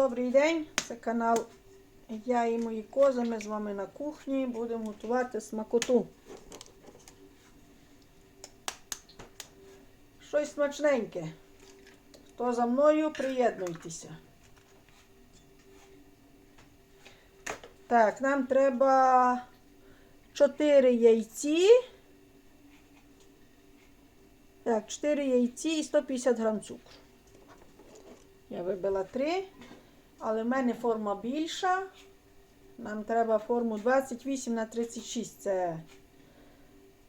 Добрий день, це канал Я і мої кози. Ми з вами на кухні будемо готувати смакоту. Щось смачненьке. Хто за мною, приєднуйтеся. Так, нам треба 4 яйці. Так, 4 яйці і 150 грам цукру. Я вибила 3, але в мене форма більша. Нам треба форму 28 на 36. Це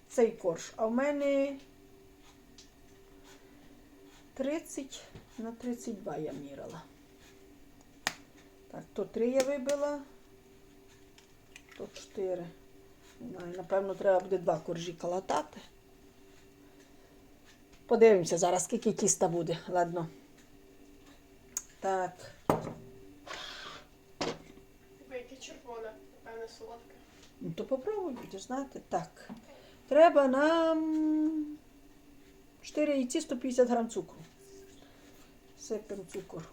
цей корж. А в мене 30 на 32 я мірила. Так, то 3 я вибила, то 4. Не знаю, Напевно, треба буде два коржі калатати. Подивимося зараз, скільки тіста буде. Ладно. Так. То попробуй, будеш знати. Так. Треба нам 4 яйці 150 грам цукру. Сипемо цукор.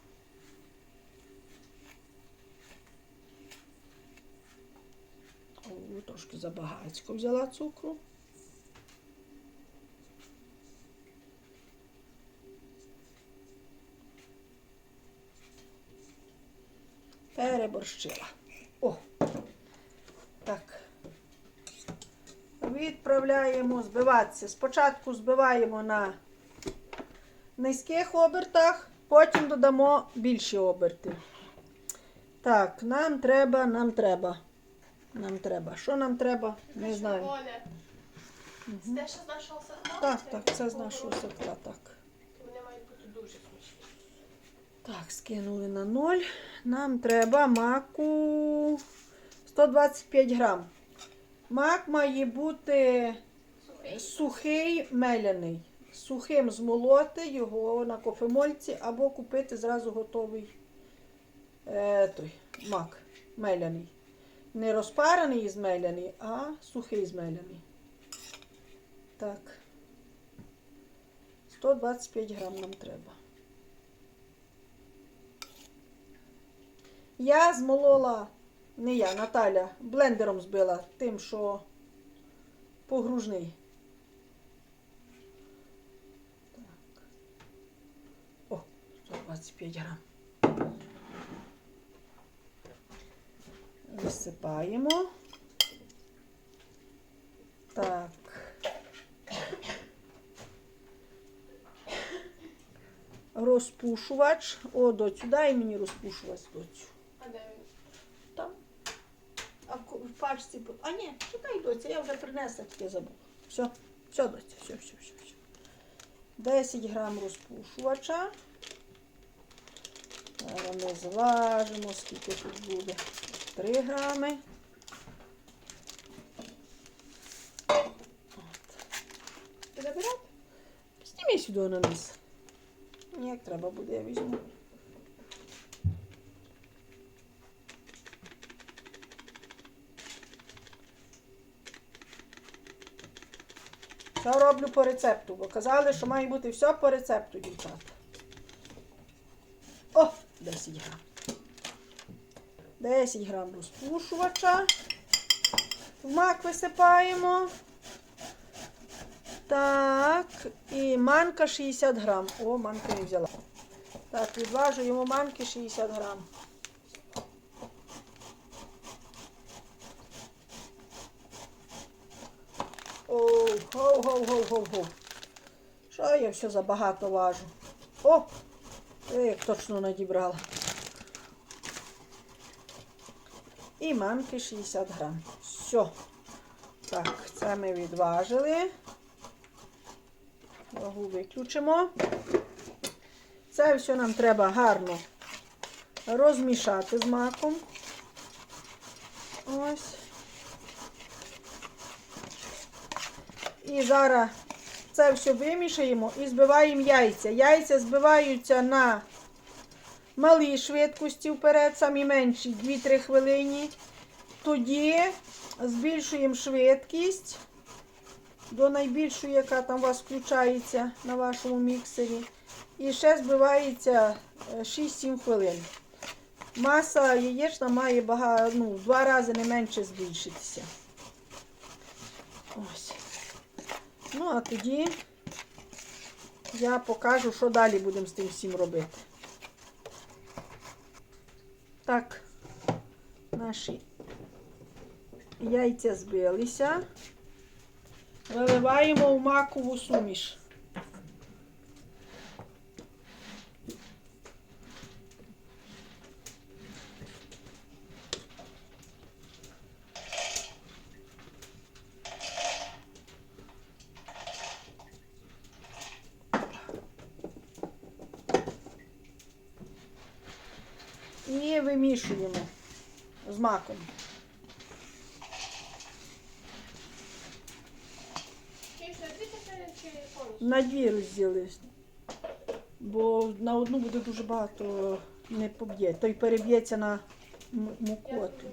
О, трошки забагацько взяла цукру. Переборщила. О! Так. Відправляємо збиватися. Спочатку збиваємо на низьких обертах, потім додамо більші оберти. Так, нам треба, нам треба. Нам треба. Що нам треба? Не знаю. Червоне. Це що з нашого садка? Так, так, це з нашого садка, так. Вони мають бути дуже смачні. Так, скинули на ноль. Нам треба маку 125 грам. Мак має бути Сухий. меляний. Сухим змолоти його на кофемольці або купити зразу готовий е, той, мак меляний. Не розпарений і змеляний, а сухий змеляний. Так. 125 грам нам треба. Я змолола, не я, Наталя, блендером збила тим, що погружний. Так. О, 125 грам. Висипаємо. Так. Розпушувач. О, доцю, дай мені розпушувач, доцю. А де він? Там. Пачці. А ні, чекай, доця, я вже принесла, тільки забула. Все, все, доця, все, все, все, все. 10 грам розпушувача. Зараз ми зважимо, скільки тут буде. 3 грами. Ти забирати? Зніми сюди на низ. Як треба буде, я візьму. Все роблю по рецепту, бо казали, що має бути все по рецепту, дівчата. О, 10 грам. 10 грам розпушувача. В мак висипаємо. Так, і манка 60 грам. О, манку не взяла. Так, відважуємо манки 60 грам. Оу, гоу, гоу, гоу, гоу, гоу. Що я все забагато важу? О! Як точно надібрала. І манки 60 грам. Все. Так, це ми відважили. Вагу виключимо. Це все нам треба гарно розмішати з маком. Ось. І зараз це все вимішаємо і збиваємо яйця. Яйця збиваються на малій швидкості вперед, самі менші 2-3 хвилини. Тоді збільшуємо швидкість до найбільшої, яка там у вас включається на вашому міксері. І ще збивається е, 6-7 хвилин. Маса яєчна має багато, ну, два рази не менше збільшитися. Ось. Ну, а тоді я покажу, що далі будемо з тим всім робити. Так, наші яйця збилися. Виливаємо в макову суміш. І вимішуємо з маком. На дві розділись. Бо на одну буде дуже багато не поб'є. Той переб'ється на мукоту.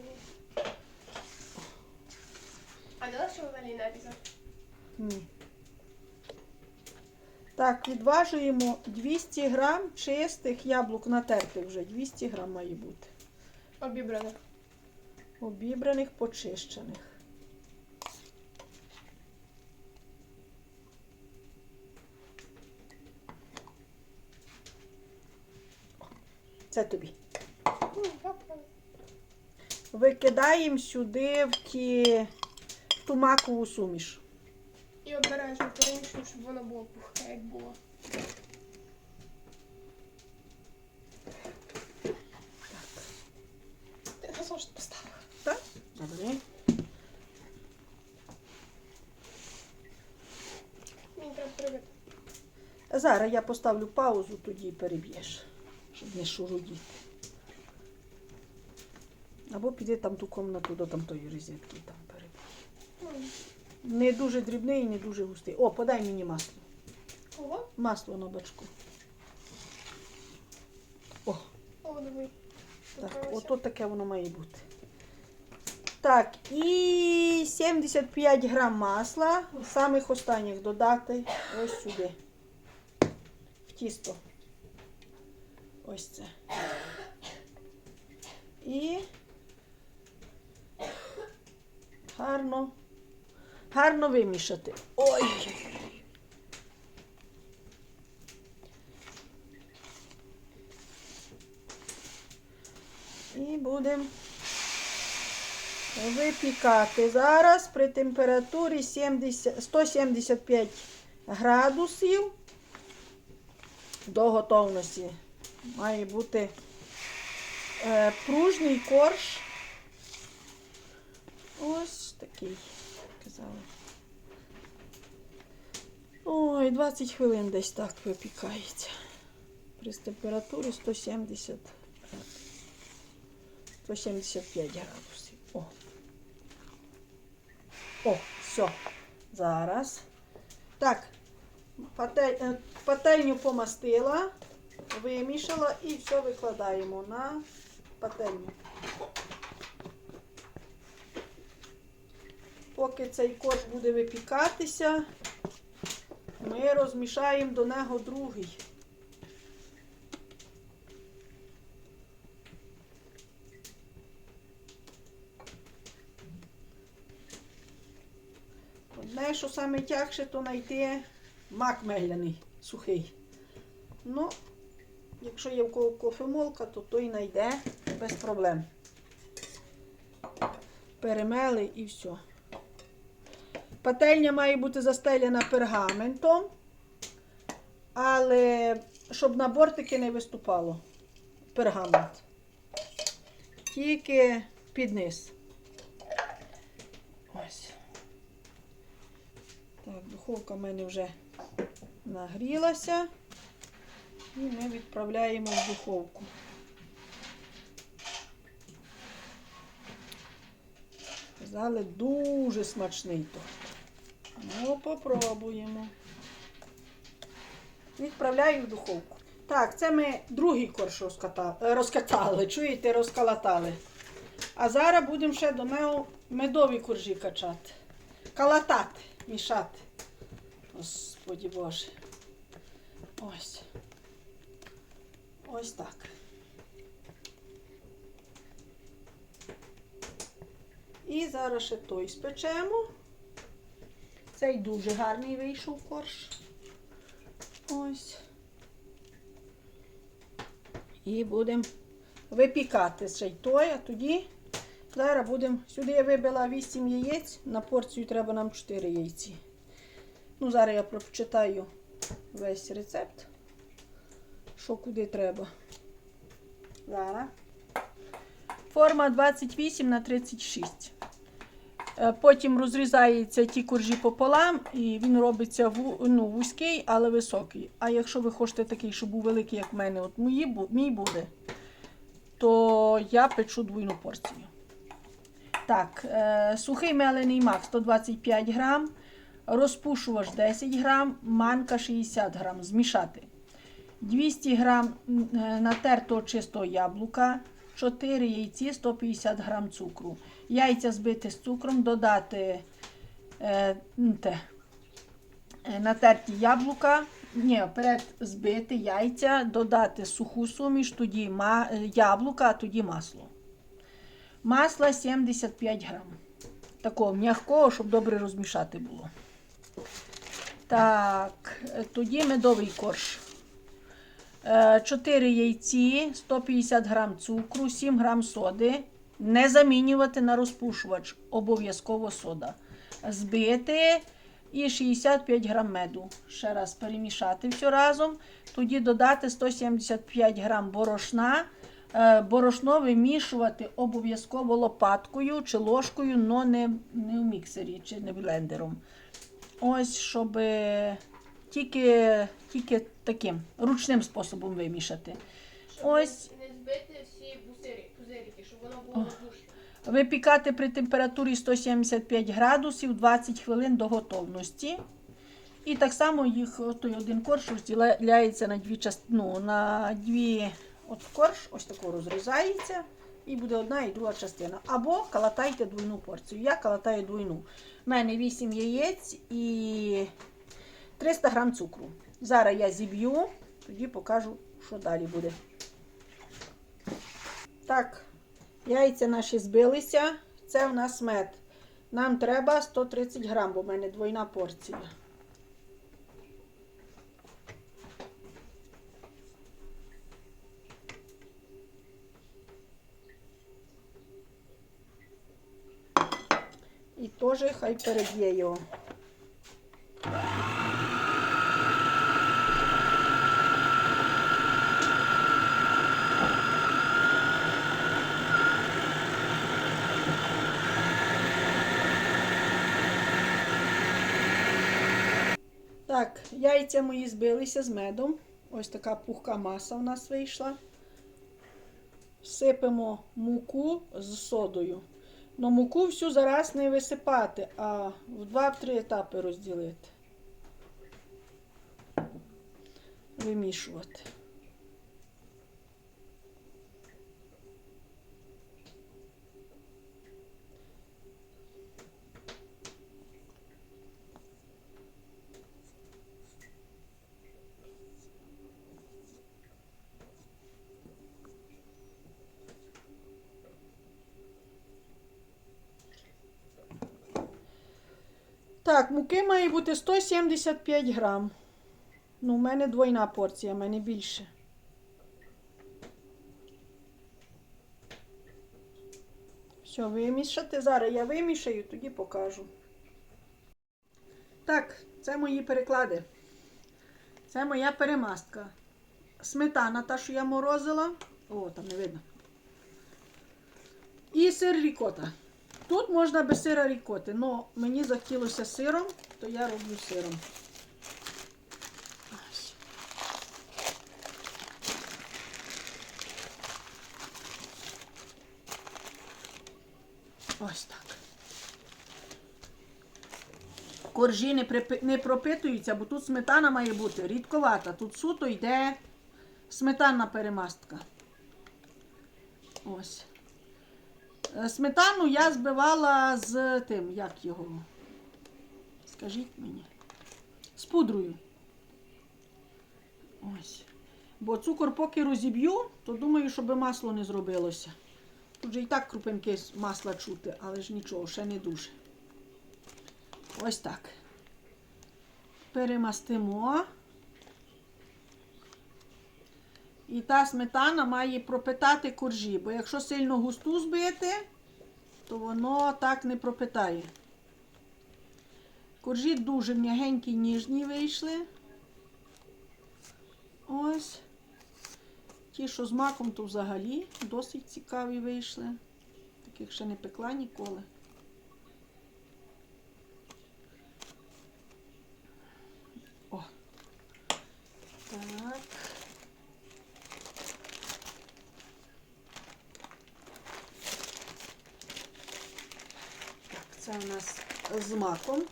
А не легше взагалі нарізати? Ні. Так, відважуємо 200 грам чистих яблук натертих вже. 200 грам має бути. Обібрано. Обібраних, почищених. Це тобі. Викидаємо сюди в, ті, в ту макову суміш. Обережно перемішую, щоб воно було пухке, як було. Ти на поставила. Так? Добре. Мені треба привити. Зараз я поставлю паузу, тоді переб'єш, щоб не шурудіти. Або піди там ту комнату до там тої розетки там. Не дуже дрібний і не дуже густий. О, подай мені масло. Кого? Масло на бачку. О, О, диви. так, ото таке воно має бути. Так, і 75 грам масла, самих останніх додати ось сюди. В тісто. Ось це. І гарно, гарно вимішати. Ой-ой-ой. І будемо випікати зараз при температурі 70, 175 градусів до готовності. Має бути е, пружний корж. Ось такий, казали. Ой, 20 хвилин десь так випікається. При температурі 170 175 градусів. О. О, все. Зараз. Так, патель, е, пательню помастила, вимішала і все викладаємо на пательню. Поки цей корж буде випікатися, ми розмішаємо до нього другий. Одне, що саме тягше, то знайти мак меляний, сухий. Ну, якщо є в кого кофемолка, то той знайде без проблем. Перемели і все. Пательня має бути застелена пергаментом, але щоб на бортики не виступало пергамент. Тільки під низ. Ось. Так, духовка в мене вже нагрілася. І ми відправляємо в духовку. Казали, дуже смачний то. Ну, попробуємо. Відправляю в духовку. Так, це ми другий корж розкатали, чуєте, розкалатали. А зараз будемо ще до нього медові коржі качати. Калатати, мішати. Господі Боже. Ось. Ось так. І зараз ще той спечемо. Цей дуже гарний вийшов корж. Ось. І будемо випікати ще й той, а тоді зараз будемо. Сюди я вибила 8 яєць, на порцію треба нам 4 яйці. Ну, зараз я прочитаю весь рецепт, що куди треба. Зараз. Форма 28 на 36. Е, Потім розрізаються ті коржі пополам, і він робиться ну, вузький, але високий. А якщо ви хочете такий, щоб був великий, як в мене, от мої, мій буде, то я печу двойну порцію. Так, е, сухий мелений мак 125 грам, розпушувач 10 грам, манка 60 грам. Змішати. 200 грам е, натертого чистого яблука, 4 яйці, 150 грам цукру. Яйця збити з цукром, додати е, те, е, натерті яблука. Ні, вперед збити яйця, додати суху суміш, тоді ма, е, яблука, а тоді масло. Масла 75 грам. Такого м'якого, щоб добре розмішати було. Так, е, тоді медовий корж. 4 яйці, 150 грам цукру, 7 грам соди. Не замінювати на розпушувач, обов'язково сода. Збити і 65 грам меду. Ще раз перемішати все разом. Тоді додати 175 грам борошна. Е, Борошно вимішувати обов'язково лопаткою чи ложкою, але не, не в міксері чи не блендером. Ось, щоб е, тільки, тільки таким ручним способом вимішати. Ось Не збити всі бусирі, пузирики, щоб воно було воздушне. випікати при температурі 175 градусів 20 хвилин до готовності. І так само їх той один корж розділяється на дві частини. Ну, на дві от корж, ось тако розрізається. І буде одна і друга частина. Або калатайте двойну порцію. Я калатаю двойну. У мене 8 яєць і 300 грам цукру. Зараз я зіб'ю, тоді покажу, що далі буде. Так, яйця наші збилися. Це в нас мед. Нам треба 130 грам, бо в мене двойна порція. І теж хай переб'є його. Так, яйця мої збилися з медом. Ось така пухка маса у нас вийшла. Сипемо муку з содою. Но муку всю зараз не висипати, а в 2-3 етапи розділити. Вимішувати. Так, муки має бути 175 грам. Ну, у мене двойна порція, в мене більше. Все, вимішати. Зараз я вимішаю, тоді покажу. Так, це мої переклади. Це моя перемастка. Сметана, та, що я морозила. О, там не видно. І сир рікота. Тут можна без сира рікоти, але мені захотілося сиром, то я роблю сиром. Ось. Так. Коржі не, припи- не пропитуються, бо тут сметана має бути рідковата. Тут суто йде сметанна перемастка. Ось. Е, Сметану я збивала з тим, як його. Скажіть мені. З пудрою. Ось. Бо цукор поки розіб'ю, то думаю, щоб масло не зробилося. Тут же і так крупинки масла чути, але ж нічого, ще не дуже. Ось так. Перемастимо. І та сметана має пропитати коржі, бо якщо сильно густу збити, то воно так не пропитає. Коржі дуже м'ягенькі, ніжні вийшли. Ось. Ті, що з маком, то взагалі досить цікаві вийшли. Таких ще не пекла ніколи. О. Так. Так, це у нас з маком.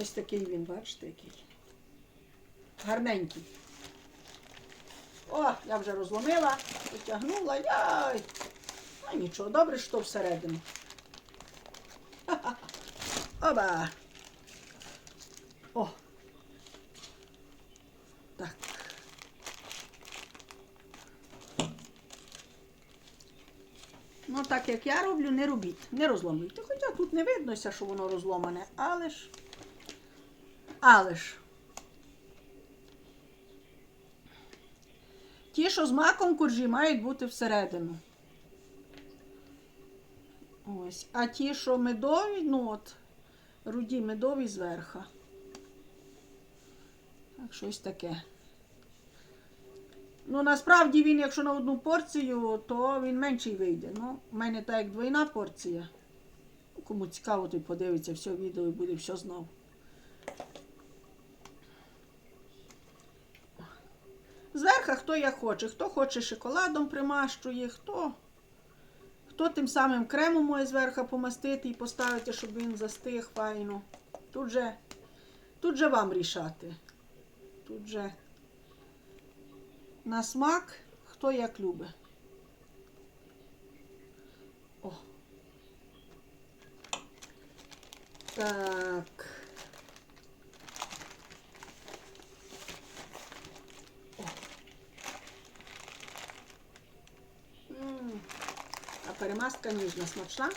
Ось такий він, бачите, який. Гарненький. О, я вже розломила, потягнула, яй. Ну нічого, добре, що всередину. Ха-ха. Оба. О. Так. Ну, так як я роблю, не робіть, не розломуйте. Хоча тут не виднося, що воно розломане, але ж. Але ж. Ті, що з маком коржі, мають бути всередину. Ось. А ті, що медові, ну от, руді медові зверху. Так, щось таке. Ну, насправді він, якщо на одну порцію, то він менший вийде. Ну, у мене так як двойна порція. Ну, Кому цікаво, той подивиться все відео і буде все знов. Зверху хто як хоче. Хто хоче шоколадом примащує, хто, хто тим самим кремом може зверху помастити і поставити, щоб він застиг файно. Тут же, тут же вам рішати. Тут же на смак, хто як любить. О. Так. М, А перемазка ніжна, смачна.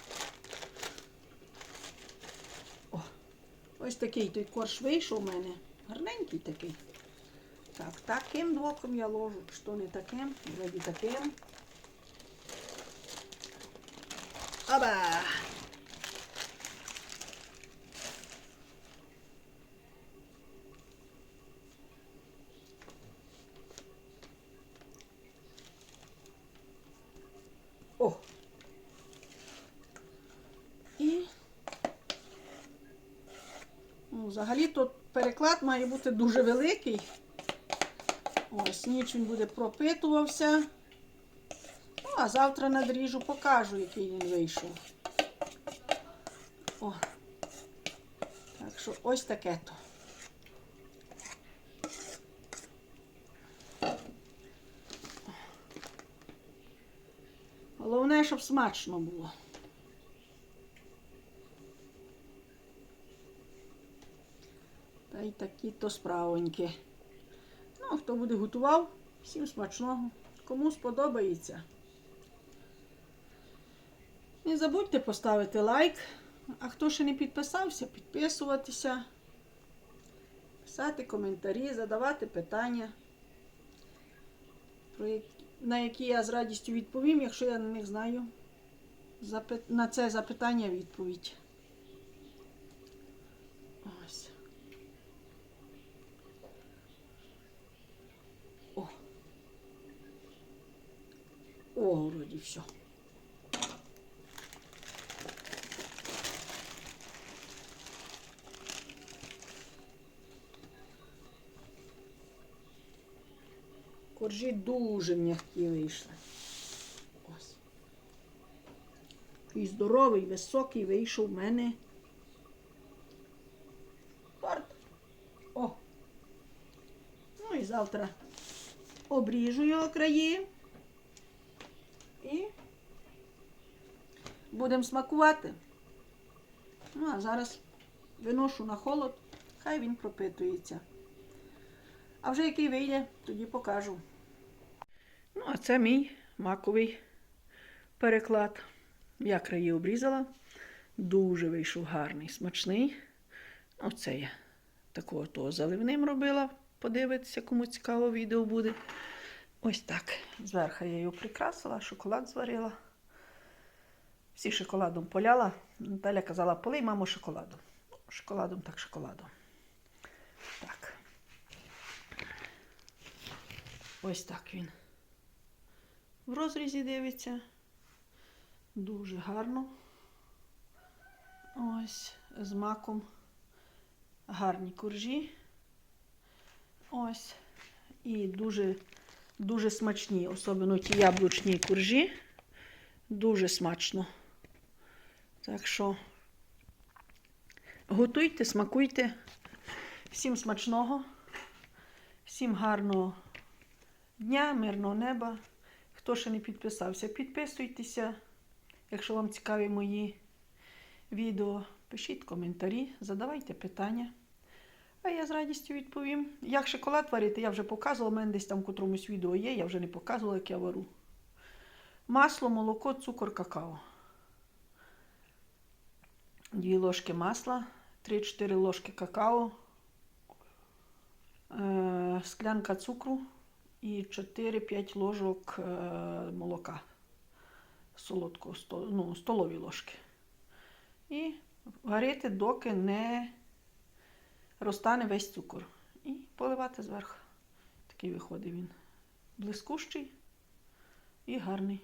О, ось такий той корж вийшов у мене. Гарненький такий. Так, таким двоком я ложу, що не таким, вроді таким. Оба! О! І ну, взагалі тут переклад має бути дуже великий. Ось він буде пропитувався. Ну, а завтра надріжу, покажу, який він вийшов. О. Так що ось таке то. Головне, щоб смачно було. Та й такі то справоньки. Ну, хто буде готував, всім смачного. Кому сподобається. Не забудьте поставити лайк. А хто ще не підписався, підписуватися, писати коментарі, задавати питання, на які я з радістю відповім, якщо я на них знаю на це запитання відповідь. Ось. О. О, вроді все. Коржі дуже м'які вийшли. Ось. І здоровий, високий вийшов в мене. Торт. О. Ну і завтра обріжу його краї. І будемо смакувати. Ну, а зараз виношу на холод, хай він пропитується. А вже який вийде, тоді покажу. Ну, а це мій маковий переклад. Я краї обрізала. Дуже вийшов гарний, смачний. Оце я такого того заливним робила. Подивитися, кому цікаво відео буде. Ось так. Зверху я його прикрасила, шоколад зварила. Всі шоколадом поляла. Наталя казала, полий, мамо, шоколадом. Шоколадом так шоколадом. Так. Ось так він. В розрізі дивиться. Дуже гарно. Ось з маком. Гарні коржі. Ось. І дуже, дуже смачні, особливо ті яблучні коржі. Дуже смачно. Так що готуйте, смакуйте. Всім смачного, всім гарного дня, мирного неба. Хто ще не підписався, підписуйтеся. Якщо вам цікаві мої відео, пишіть коментарі, задавайте питання. А я з радістю відповім. Як шоколад варити, я вже показувала, у мене десь там в котромусь відео є, я вже не показувала, як я вару. Масло, молоко, цукор, какао. Дві ложки масла, 3-4 ложки какао, е, склянка цукру і 4-5 ложок е, молока солодкого, ну, столові ложки. І варити, доки не розтане весь цукор. І поливати зверху. Такий виходить він блискущий і гарний.